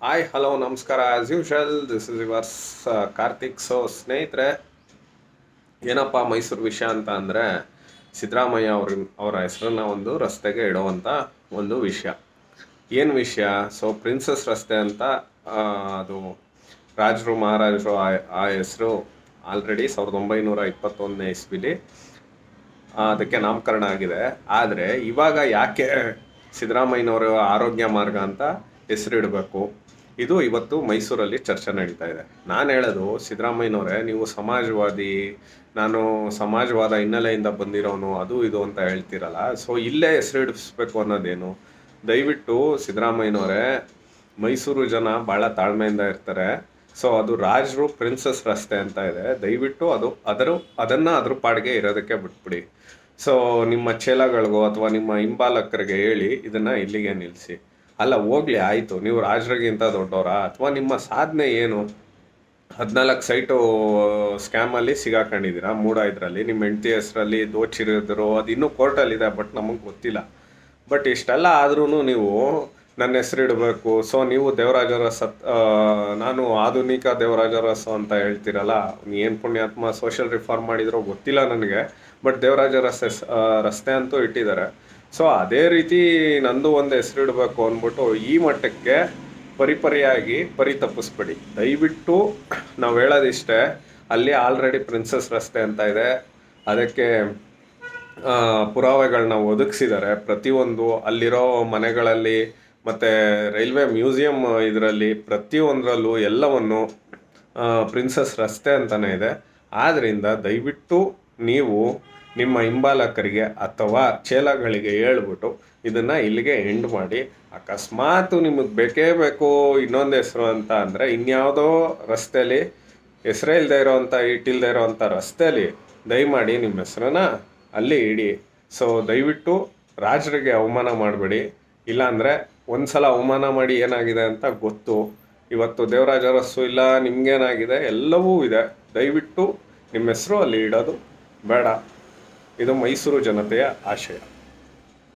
Hi hello ನಮಸ್ಕಾರ. As usual this is yours Karthik so ಸ್ನೇಹಿತರೆ, ಏನಪ್ಪ ಮೈಸೂರು ವಿಷಯ ಅಂತ ಅಂದರೆ, ಸಿದ್ದರಾಮಯ್ಯ ಅವ್ರ, ಅವರ ಹೆಸರನ್ನ ಒಂದು ರಸ್ತೆಗೆ ಇಡುವಂಥ ಒಂದು ವಿಷಯ. ಏನು ವಿಷಯ? ಸೊ ಪ್ರಿನ್ಸಸ್ ರಸ್ತೆ ಅಂತ ಅದು ರಾಜರು, ಮಹಾರಾಜರು, ಆ ಆ ಹೆಸರು ಆಲ್ರೆಡಿ ಸಾವಿರದ ಒಂಬೈನೂರ ಇಪ್ಪತ್ತೊಂದನೇ ಇಸ್ವಿಲಿ ಅದಕ್ಕೆ ನಾಮಕರಣ ಆಗಿದೆ. ಆದರೆ, ಇವಾಗ ಯಾಕೆ ಸಿದ್ದರಾಮಯ್ಯನವರು ಆರೋಗ್ಯ ಮಾರ್ಗ ಅಂತ ಹೆಸರಿಡಬೇಕು ಇದು ಇವತ್ತು ಮೈಸೂರಲ್ಲಿ ಚರ್ಚೆ ನಡೀತಾ ಇದೆ. ನಾನು ಹೇಳೋದು, ಸಿದ್ದರಾಮಯ್ಯನವರೇ, ನೀವು ಸಮಾಜವಾದಿ, ನಾನು ಸಮಾಜವಾದ ಹಿನ್ನೆಲೆಯಿಂದ ಬಂದಿರೋನು, ಅದು ಇದು ಅಂತ ಹೇಳ್ತಿರಲ್ಲ. ಸೊ ಇಲ್ಲೇ ಹೆಸರಿಡಿಸ್ಬೇಕು ಅನ್ನೋದೇನು? ದಯವಿಟ್ಟು ಸಿದ್ದರಾಮಯ್ಯನವರೇ, ಮೈಸೂರು ಜನ ಭಾಳ ತಾಳ್ಮೆಯಿಂದ ಇರ್ತಾರೆ. ಸೊ ಅದು ರಾಜರು ಪ್ರಿನ್ಸಸ್ ರಸ್ತೆ ಅಂತ ಇದೆ. ದಯವಿಟ್ಟು ಅದು ಅದರ, ಅದನ್ನು ಅದ್ರ ಪಾಡಿಗೆ ಇರೋದಕ್ಕೆ ಬಿಟ್ಬಿಡಿ. ಸೊ ನಿಮ್ಮ ಚೇಲಗಳಿಗೋ ಅಥವಾ ನಿಮ್ಮ ಹಿಂಬಾಲಕರಿಗೆ ಹೇಳಿ ಇದನ್ನು ಇಲ್ಲಿಗೆ ನಿಲ್ಲಿಸಿ. ಅಲ್ಲ, ಹೋಗ್ಲಿ, ಆಯಿತು. ನೀವು ರಾಜರಿಗಿಂತ ದೊಡ್ಡವರಾ? ಅಥವಾ ನಿಮ್ಮ ಸಾಧನೆ ಏನು? ಹದಿನಾಲ್ಕು ಸೈಟು ಸ್ಕ್ಯಾಮಲ್ಲಿ ಸಿಗಾಕೊಂಡಿದ್ದೀರಾ? ಮೂಡ ಇದರಲ್ಲಿ ನಿಮ್ಮ ಹೆಂಡತಿ ಹೆಸರಲ್ಲಿ ದೋಚಿರಿದ್ರು, ಅದು ಇನ್ನೂ ಕೋರ್ಟಲ್ಲಿದೆ, ಬಟ್ ನಮಗೆ ಗೊತ್ತಿಲ್ಲ. ಬಟ್ ಇಷ್ಟೆಲ್ಲ ಆದ್ರೂ ನೀವು ನನ್ನ ಹೆಸರಿಡಬೇಕು ಸೊ ನೀವು ದೇವರಾಜರ ಸತ್ ನಾನು ಆಧುನಿಕ ದೇವರಾಜರಸ ಅಂತ ಹೇಳ್ತೀರಲ್ಲ, ಏನು ಪುಣ್ಯಾತ್ಮ ಸೋಷಿಯಲ್ ರಿಫಾರ್ಮ್ ಮಾಡಿದ್ರೋ ಗೊತ್ತಿಲ್ಲ ನನಗೆ. ಬಟ್ ದೇವರಾಜ ರಸ್ತೆ ರಸ್ತೆ ಅಂತೂ ಇಟ್ಟಿದ್ದಾರೆ. ಸೊ ಅದೇ ರೀತಿ ನಂದು ಒಂದು ಹೆಸರಿಡಬೇಕು ಅಂದ್ಬಿಟ್ಟು ಈ ಮಟ್ಟಕ್ಕೆ ಪರಿಪರಿಯಾಗಿ ಪರಿತಪ್ಪಿಸ್ಬೇಡಿ ದಯವಿಟ್ಟು ನಾವು ಹೇಳೋದಿಷ್ಟೇ, ಅಲ್ಲಿ ಆಲ್ರೆಡಿ ಪ್ರಿನ್ಸಸ್ ರಸ್ತೆ ಅಂತ ಇದೆ. ಅದಕ್ಕೆ ಪುರಾವೆಗಳನ್ನ ಒದಗಿಸಿದ್ದಾರೆ ಪ್ರತಿಯೊಂದು. ಅಲ್ಲಿರೋ ಮನೆಗಳಲ್ಲಿ ಮತ್ತು ರೈಲ್ವೆ ಮ್ಯೂಸಿಯಂ ಇದರಲ್ಲಿ ಪ್ರತಿಯೊಂದರಲ್ಲೂ ಎಲ್ಲವನ್ನು ಪ್ರಿನ್ಸಸ್ ರಸ್ತೆ ಅಂತಲೇ ಇದೆ. ಆದ್ದರಿಂದ ದಯವಿಟ್ಟು ನೀವು ನಿಮ್ಮ ಹಿಂಬಾಲಕರಿಗೆ ಅಥವಾ ಚೇಲಗಳಿಗೆ ಹೇಳ್ಬಿಟ್ಟು ಇದನ್ನು ಇಲ್ಲಿಗೆ ಎಂಡ್ ಮಾಡಿ. ಅಕಸ್ಮಾತ್ ನಿಮಗೆ ಬೇಕೇ ಬೇಕು ಇನ್ನೊಂದು ಹೆಸರು ಅಂತ ಅಂದರೆ ಇನ್ಯಾವುದೋ ರಸ್ತೆಯಲ್ಲಿ ಹೆಸರೇ ಇಲ್ಲದೆ ಇರೋವಂಥ ಇಟ್ಟಿಲ್ಲದೆ ಇರೋವಂಥ ರಸ್ತೆಯಲ್ಲಿ ದಯಮಾಡಿ ನಿಮ್ಮ ಹೆಸರನ್ನ ಅಲ್ಲಿ ಇಡಿ. ಸೊ ದಯವಿಟ್ಟು ರಾಜರಿಗೆ ಅವಮಾನ ಮಾಡಬೇಡಿ. ಇಲ್ಲಾಂದರೆ ಒಂದು ಸಲ ಅವಮಾನ ಮಾಡಿ ಏನಾಗಿದೆ ಅಂತ ಗೊತ್ತು. ಇವತ್ತು ದೇವರಾಜ ರಸ್ಸು ಇಲ್ಲ, ನಿಮ್ಗೇನಾಗಿದೆ, ಎಲ್ಲವೂ ಇದೆ. ದಯವಿಟ್ಟು ನಿಮ್ಮ ಹೆಸರು ಅಲ್ಲಿ ಇಡೋದು ಬೇಡ. ಇದು ಮೈಸೂರು ಜನತೆಯ ಆಶಯ.